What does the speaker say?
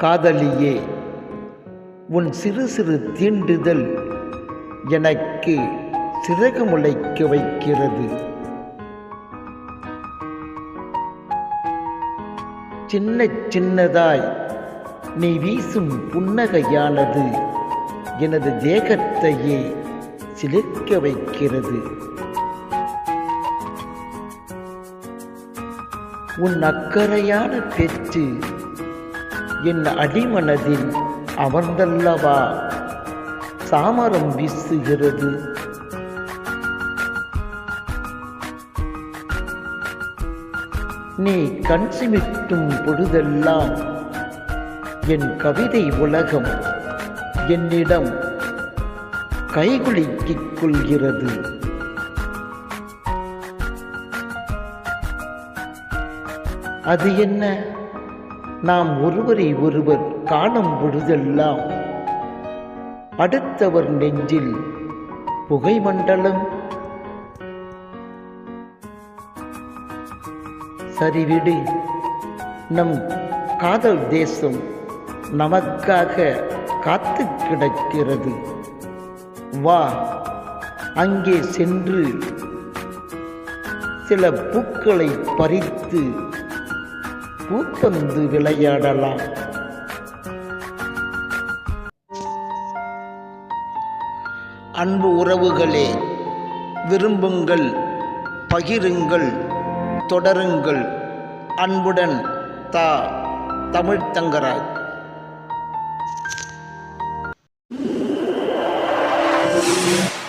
காதலியே உன் சிறு சிறு தீண்டுதல் எனக்கு சிறகு முளைக்க வைக்கிறது. சின்ன சின்னதாய் நீ வீசும் புன்னகையானது எனது தேகத்தையே சிலிர்க்க வைக்கிறது. உன் அக்கறையான பேச்சு என் அடிமனதில் அமர்ந்தல்லவா? சாமரம் வீசுகிறது. நீ கண் சிமிட்டும் பொழுதெல்லாம் என் கவிதை உலகம் என்னிடம் கைகுலுக்கிக் கொள்கிறது. அது என்ன? நாம் ஒருவரை ஒருவர் காணும் பொழுதெல்லாம் அடுத்தவர் நெஞ்சில் புகை மண்டலம். சரிவிடு நம் காதல் தேசம் நமக்காக காத்து கிடக்கிறது. வா அங்கே சென்று சில பூக்களை பறித்து பூப்பந்து விளையாடலாம் அன்பு உறவுகளே விரும்புங்கள் பகிருங்கள் தொடருங்கள் அன்புடன் தா தமிழ் தங்கராஜ் Thank you.